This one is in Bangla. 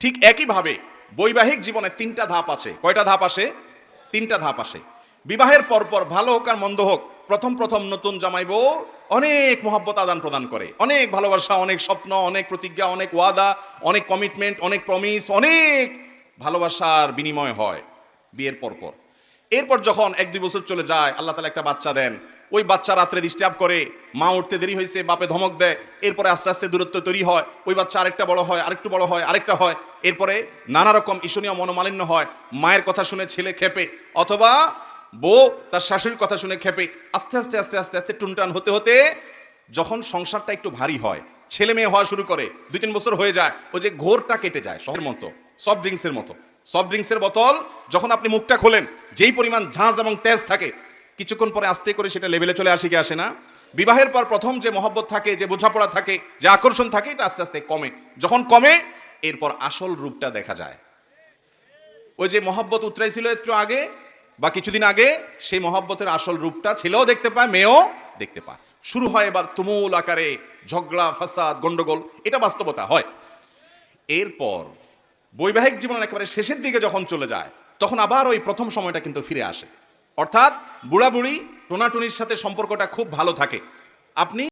ঠিক একইভাবে বৈবাহিক জীবনে তিনটা ধাপ আছে। কয়টা ধাপ আসে? তিনটা ধাপ আসে। বিবাহের পরপর ভালো হোক আর মন্দ হোক, প্রথম প্রথম নতুন জামাই বউ অনেক মহব্বত আদান প্রদান করে। অনেক ভালোবাসা, অনেক স্বপ্ন, অনেক প্রতিজ্ঞা, অনেক ওয়াদা, অনেক কমিটমেন্ট অনেক প্রমিস অনেক ভালোবাসার বিনিময় হয় বিয়ের পরপর। এরপর যখন এক দুই বছর চলে যায়, আল্লাহ তালা একটা বাচ্চা দেন। ওই বাচ্চা রাত্রে ডিস্টার্ব করে, মা উঠতে দেরি হয়েছে, বাপে ধমক দেয়, এরপরে আস্তে আস্তে দূরত্ব তৈরি হয়, ওই বাচ্চা আরেকটা বড় হয়, আরেকটু বড় হয়, আরেকটা হয়, এরপরে নানা রকম ঈশনীয় মনোমালিন্য হয়, মায়ের কথা শুনে ছেলে খেপে, অথবা বউ তার শাশুড়ির কথা শুনে খেপে, আস্তে আস্তে আস্তে আস্তে আস্তে টুনটান হতে হতে যখন সংসারটা একটু ভারী হয়, ছেলে মেয়ে হওয়া শুরু করে, দুই তিন বছর হয়ে যায়, ওই যে ঘোরটা কেটে যায় শহরের মতো সফট ড্রিঙ্কসের মতো সফট ড্রিঙ্কসের বোতল, যখন আপনি মুখটা খোলেন, যেই পরিমাণ ঝাঁজ এবং তেজ থাকে কিছুক্ষণ পরে আস্তে করে সেটা লেভেলে চলে আসে কি আসে না। বিবাহের পর প্রথম যে মহব্বত থাকে, যে বোঝাপড়া থাকে, যে আকর্ষণ থাকে, এটা আস্তে আস্তে কমে। যখন কমে, এরপর আসল রূপটা দেখা যায়। ওই যে মহব্বত উতরাইছিল একটু আগে, বা কিছুদিন আগে, সেই মহব্বতের আসল রূপটা ছেলেও দেখতে পায়, মেয়েও দেখতে পায়। শুরু হয় এবার তুমুল আকারে ঝগড়া, ফাসাদ, গন্ডগোল, এটা বাস্তবতা হয়। এরপর বৈবাহিক জীবনের একেবারে শেষের দিকে যখন চলে যায়, তখন আবার ওই প্রথম সময়টা কিন্তু ফিরে আসে। অর্থাৎ বুড়া বুড়ি টোনাটুনির সাথে সম্পর্কটা খুব ভালো থাকে। আপনি